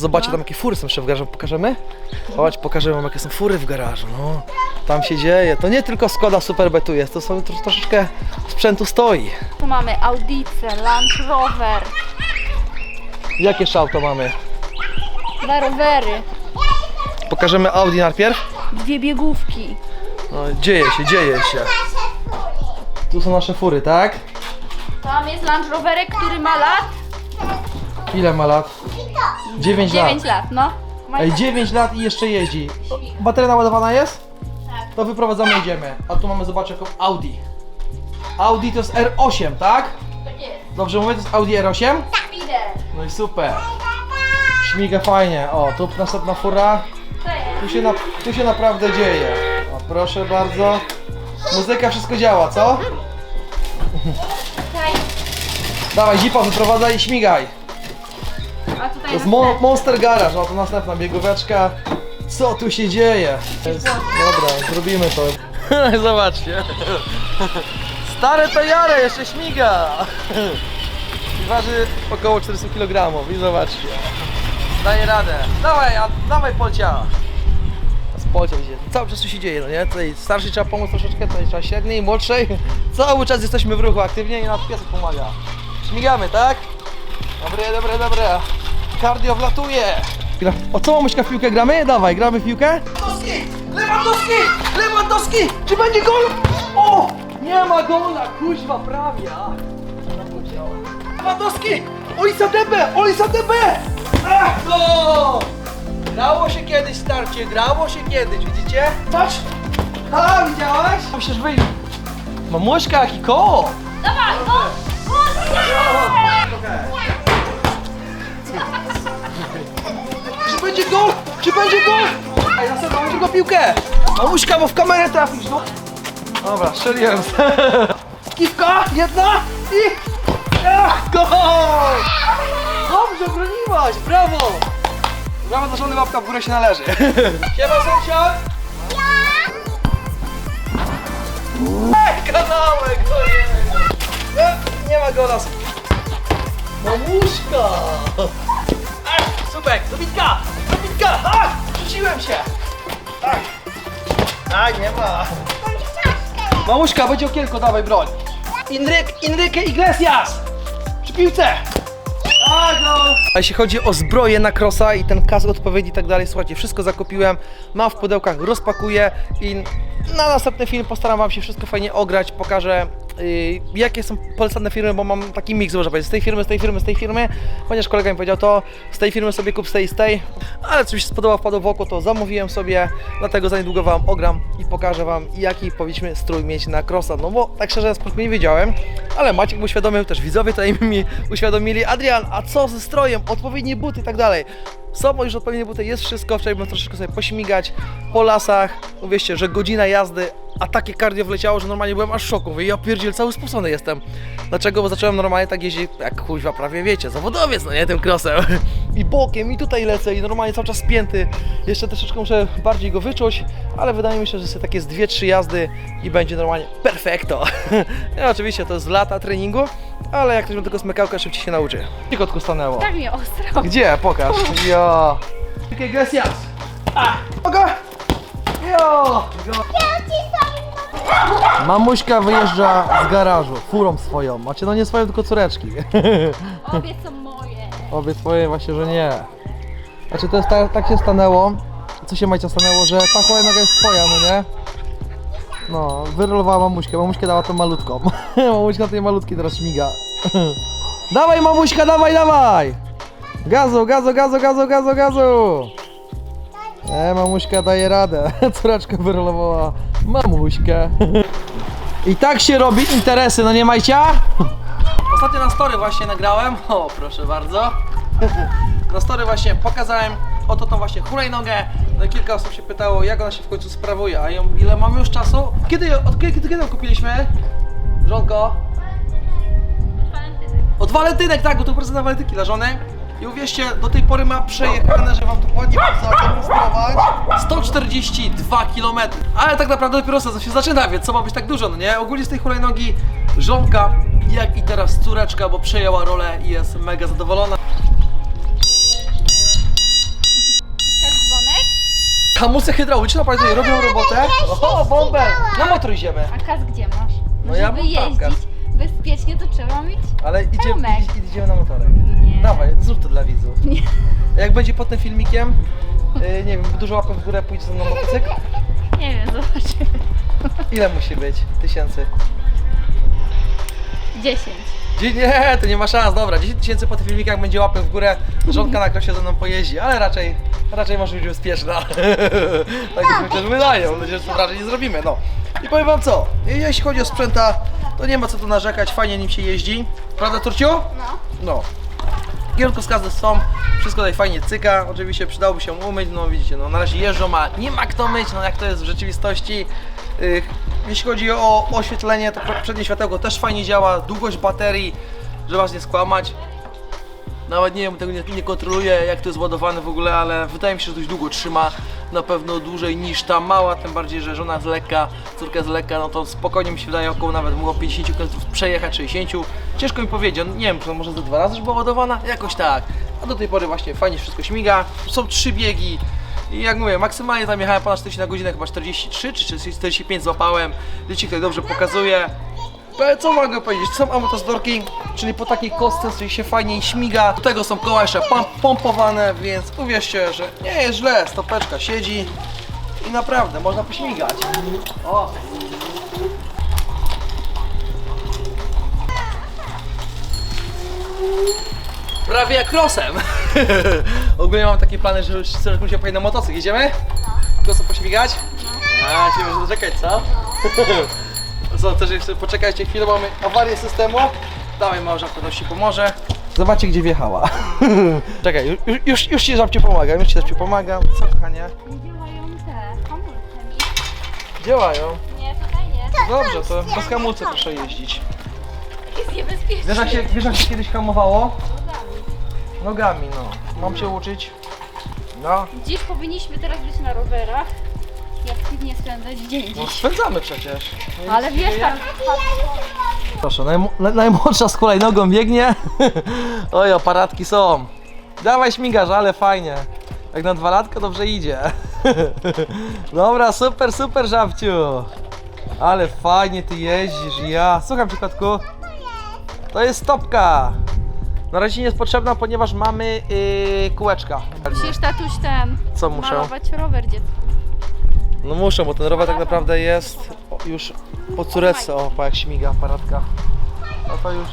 Zobaczcie, tam jakie fury są jeszcze w garażu. Pokażemy? Chodź, pokażemy wam, jakie są fury w garażu. No, tam się dzieje. To nie tylko Skoda Superbetu jest, to są tro- troszeczkę sprzętu stoi. Tu mamy Audice, Land Rover, Jakie jeszcze auto mamy? dwa rowery, Pokażemy Audi najpierw? dwie biegówki. No, dzieje się, dzieje się. Tu są nasze fury, tak? Tam jest Land Rowerek, który ma lat Ile ma lat? 9 lat. 9 lat, no. Ej, 9 lat i jeszcze jeździ. Bateria naładowana jest? Tak. To wyprowadzamy, jedziemy. A tu mamy, zobacz, jaką Audi. Audi to jest R8, tak? Tak jest. Dobrze mówię, to jest Audi R8? Idę. No i super. Śmiga fajnie. O, tu następna fura. To jest. Tu się, na, tu się naprawdę dzieje. O, proszę bardzo. Muzyka, wszystko działa, co? Dawaj, zipa, wyprowadzaj i śmigaj. A tutaj To jest następny. Mo Monster Garage, o to następna biegóweczka. Co tu się dzieje? Jest, dobra, zrobimy to. Zobaczcie. Stare to jare, jeszcze śmiga. I waży około 400 kg i zobaczcie. Daje radę. Dawaj, a, dawaj Polcia. A Z Polcia idzie. Cały czas tu się dzieje, no nie? Tutaj starszej trzeba pomóc troszeczkę, tutaj trzeba średniej, młodszej. Cały czas jesteśmy w ruchu aktywnie i nam piesek pomaga. Śmigamy, tak? Dobre, dobre, dobre. Kardio wlatuje. O co mamuśka w piłkę gramy? Dawaj, gramy w piłkę? Lewandowski! Lewandowski! Lewandowski! Czy będzie gol? O! Nie ma gola, kuźwa, prawie. a. Lewandowski! Olisa DB! Olisa DB! Ach, no! Grało się kiedyś, starcie, grało się kiedyś, widzicie? Patrz! A, widziałaś? Musisz wyjść. Mamuśka, jaki koło! Dawaj, no! Czy będzie gol? Czy będzie gol? Ej, następna będzie go piłkę! Mamuśka, bo w kamerę trafisz, no! Dobra, strzeliłem. Kiwka, jedna i... Ach, gol! Dobrze broniłaś, brawo! Brawo dla żony, łapka w górę się należy. Siema, sąsiad! Ej, kanałek, to jest! E, Nie ma gola. Mamuśka! Ach, super, dobitka! Dobitka! Ach, rzuciłem się! Tak. Tak, nie ma. Mamuśka, będzie okienko, dawaj broń. Inryk, Inrykę Iglesias! Przy piłce! Tak, no. A jeśli chodzi o zbroję na krosa i ten kask odpowiedni i tak dalej, słuchajcie, wszystko zakupiłem, mam w pudełkach, rozpakuję i na następny film postaram wam się wszystko fajnie ograć, pokażę yy, jakie są polecane firmy, bo mam taki miks, można powiedzieć, z tej firmy, z tej firmy, z tej firmy, ponieważ kolega mi powiedział to, z tej firmy sobie kup, z tej, z tej, ale coś się spodobało, wpadło w oko, to zamówiłem sobie, dlatego za niedługo wam ogram i pokażę wam, jaki powinniśmy strój mieć na krosa, no bo tak szczerze, początku nie wiedziałem, ale Maciek mi uświadomił, też widzowie tutaj mi uświadomili, Adrian, a co ze strojem, odpowiednie buty i tak dalej. Są już odpowiednie buty, jest wszystko, wczoraj byłem troszeczkę sobie pośmigać po lasach, uwierzcie, że godzina jazdy, a takie cardio wleciało, że normalnie byłem aż w szoku, mówię, ja pierdziel, cały spocony jestem. Dlaczego? Bo zacząłem normalnie tak jeździć, jak kuźwa prawie wiecie, zawodowiec, no nie, tym crossem. I bokiem, i tutaj lecę, i normalnie cały czas spięty. Jeszcze troszeczkę muszę bardziej go wyczuć, ale wydaje mi się, że sobie takie z dwie, trzy jazdy i będzie normalnie perfekto. Ja, oczywiście to jest lata treningu, ale jak ktoś ma tylko smykałkę, szybciej się nauczy. I kotku stanęło. Tak mi ostro. Gdzie? Pokaż. Jo. Jakie Gracias. A, Oga. Jo. Mamuśka wyjeżdża z garażu, furą swoją. Macie no nie swoją, tylko córeczki. Obie są moje. Obie twoje właśnie, że nie. Znaczy to jest tak, tak się stanęło. Co się Majcia stanęło, że ta hulajnoga jest twoja, no nie? No, wyrolowała mamuśkę, mamuśkę dała tą malutką. mamuśka tej malutki teraz śmiga. dawaj mamuśka, dawaj, dawaj! Gazu, gazu, gazu, gazu, gazu, gazu! E, mamuśka daje radę. Córeczka wyrolowała mamuśkę. I tak się robi interesy, no nie Majcia? Ostatnio na story właśnie nagrałem. O, proszę bardzo. Na story właśnie pokazałem oto tą właśnie hulajnogę. No kilka osób się pytało, jak ona się w końcu sprawuje, a ją, ile mamy już czasu? Kiedy, od kiedy, kiedy ją kupiliśmy? Żonko? Od walentynek, tak, bo to prezent na walentynki dla żony. I uwierzcie, do tej pory ma przejechane, że wam to ładnie zademonstrować, 142 km. Ale tak naprawdę dopiero sezon się zaczyna, więc co ma być tak dużo, no nie? Ogólnie z tej hulajnogi żonka, jak i teraz córeczka, bo przejęła rolę i jest mega zadowolona. Hamusy hydrauliczne, pamiętaj, robią robotę. O, bombę! Na motor idziemy. A kas gdzie masz? No ja Żeby mam jeździć kas. bezpiecznie, to trzeba mieć. Ale idziemy, Hełmek. idziemy na motorek. Nie. Dawaj, zrób to dla widzów. Nie. Jak będzie pod tym filmikiem, yy, nie wiem, dużo łapek w górę pójdzie ze mną motocykl, Nie wiem, zobaczymy. ile musi być? Tysięcy. 10. Dzie- Nie, to nie ma szans, dobra, 10 tysięcy po tych filmikach będzie łapek w górę, żonka na krosie ze mną pojeździ, ale raczej, raczej może być bezpieczna. tak mi się chociaż wydaje, mam nadzieję, że to raczej nie zrobimy, no. I powiem wam co, jeśli chodzi o sprzęta, to nie ma co tu narzekać, fajnie nim się jeździ. Prawda, Turciu? No. No. Kierunkowskazy są, wszystko tutaj fajnie cyka, oczywiście przydałoby się umyć, no widzicie, no na razie jeżdżą, a nie ma kto myć, no jak to jest w rzeczywistości. Yy, jeśli chodzi o oświetlenie, to przednie światełko też fajnie działa, długość baterii, żeby was nie skłamać. Nawet nie wiem, tego nie, nie kontroluję, jak to jest ładowane w ogóle, ale wydaje mi się, że dość długo trzyma. Na pewno dłużej niż ta mała, tym bardziej, że żona z lekka, córka z lekka, no to spokojnie mi się wydaje około nawet mogło 50 km przejechać, 60. Ciężko mi powiedzieć, nie wiem, czy może ze dwa razy już była ładowana? Jakoś tak. A do tej pory właśnie fajnie wszystko śmiga. Są trzy biegi. I jak mówię, maksymalnie tam jechałem ponad 40 na godzinę, chyba 43 czy 45 złapałem. Licznik tutaj dobrze pokazuje. Ale co mogę powiedzieć? Są amotosdorki, czyli po takiej kostce sobie się fajnie śmiga. Do tego są koła jeszcze pom- pompowane, więc uwierzcie, że nie jest źle. Stopeczka siedzi i naprawdę można pośmigać. O! Prawie jak krosem. Ogólnie mam takie plany, że już chcę się pojechać na motocykl. Idziemy? Krosem pośmigać? A, się może doczekać, co? Co, też jeszcze poczekajcie chwilę, mamy awarię systemu. Dawaj małżonka, to ci pomoże. Zobaczcie gdzie wjechała. Czekaj, już, już, już ci żabcie pomagam, już ci żabcie pomagam. Co kochanie? Nie działają te hamulce mi. Działają. Nie, tutaj nie. Dobrze, to bez hamulca proszę jeździć. Jest niebezpiecznie. Wiesz jak się, wiesz, jak się kiedyś hamowało? Nogami, no. Mam cię uczyć. No. Dziś powinniśmy teraz być na rowerach i aktywnie spędzać dzień. No spędzamy przecież. Nie Ale nic się wiesz, tak Proszę, najm- na- najmłodsza z hulajnogą biegnie. Oj, aparatki są. Dawaj śmigasz, ale fajnie. Jak na dwa latka dobrze idzie. Dobra, super, super żabciu. Ale fajnie ty jeździsz, ja. Słucham cię, kotku. To jest stopka. Na razie nie jest potrzebna, ponieważ mamy yy, kółeczka. musisz tatuś ten Co muszę? malować rower dziecku. No muszę, bo ten rower tak naprawdę jest już po córece, o, po jak śmiga aparatka. No to już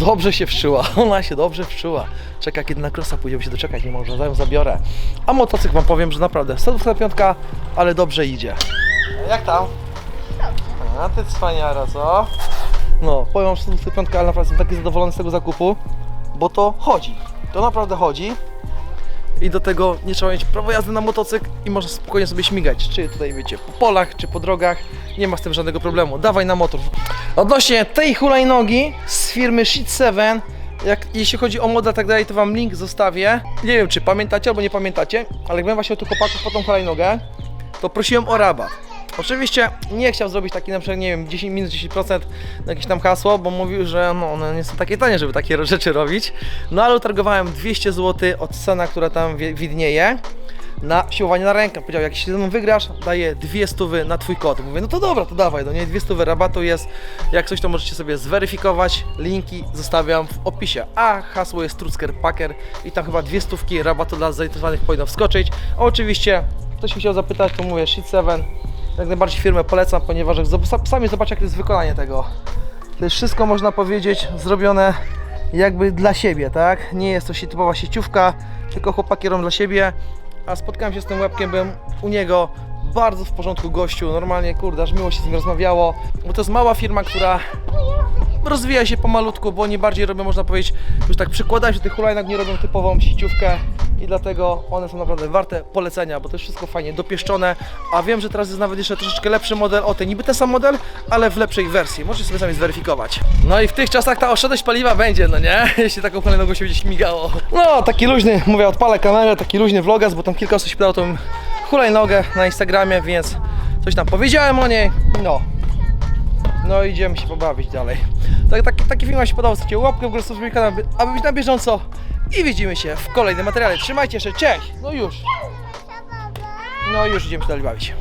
dobrze się wszyła, ona się dobrze wszyła. Czeka, kiedy na krosa pójdziemy się doczekać, nie może, zaraz ją zabiorę. A motocykl wam powiem, że naprawdę 125, ale dobrze idzie. Jak tam? A ty cwaniara, co? No, powiem wam, że 125, ale naprawdę jestem taki zadowolony z tego zakupu, bo to chodzi. To naprawdę chodzi. I do tego nie trzeba mieć prawa jazdy na motocykl i można spokojnie sobie śmigać, czy tutaj wiecie, po polach, czy po drogach, nie ma z tym żadnego problemu, dawaj na motor. Odnośnie tej hulajnogi z firmy Shit 7, jak, jeśli chodzi o model i tak dalej, to wam link zostawię. Nie wiem, czy pamiętacie albo nie pamiętacie, ale jak byłem właśnie tych chłopaków po tą hulajnogę, to prosiłem o rabat. Oczywiście nie chciał zrobić taki na przykład, nie wiem, 10 minus 10% na jakieś tam hasło, bo mówił, że no, one nie są takie tanie, żeby takie rzeczy robić. No ale utargowałem 200 zł od cena, która tam wi- widnieje na siłowanie na rękę. Powiedział, jak się ze wygrasz, daję dwie stówy na twój kod. Mówię, no to dobra, to dawaj, no nie, dwie stówy rabatu jest. Jak coś, to możecie sobie zweryfikować. Linki zostawiam w opisie. A hasło jest Trucker Packer i tam chyba dwie stówki rabatu dla zainteresowanych powinno wskoczyć. A oczywiście, ktoś mi chciał zapytać, to mówię Shit 7. Jak najbardziej firmę polecam, ponieważ sami zobaczcie, jak to jest wykonanie tego. To jest wszystko, można powiedzieć, zrobione jakby dla siebie, tak? Nie jest to sie- typowa sieciówka, tylko chłopaki robią dla siebie. A spotkałem się z tym łebkiem, byłem u niego, bardzo w porządku gościu, normalnie, kurde, aż miło się z nim rozmawiało, bo to jest mała firma, która rozwija się pomalutku, bo oni bardziej robią, można powiedzieć, już tak przykładają się do tych hulajnóg, nie robią typową sieciówkę i dlatego one są naprawdę warte polecenia, bo to jest wszystko fajnie dopieszczone, a wiem, że teraz jest nawet jeszcze troszeczkę lepszy model, o ten niby ten sam model, ale w lepszej wersji, możecie sobie sami zweryfikować. No i w tych czasach ta oszczędność paliwa będzie, no nie? Jeśli taką hulajnogą się będzie śmigało. No, taki luźny, mówię, odpalę kamerę, taki luźny vlogas, bo tam kilka osób się pytało tą hulajnogę na Instagramie, więc coś tam powiedziałem o niej, no. No idziemy się pobawić dalej. Tak, taki, taki film Wam się podobał, zostawcie łapkę w górę, subskrypcję kanał, aby- być na bieżąco. I widzimy się w kolejnym materiale. Trzymajcie się, cześć! No już! No już idziemy się dalej bawić.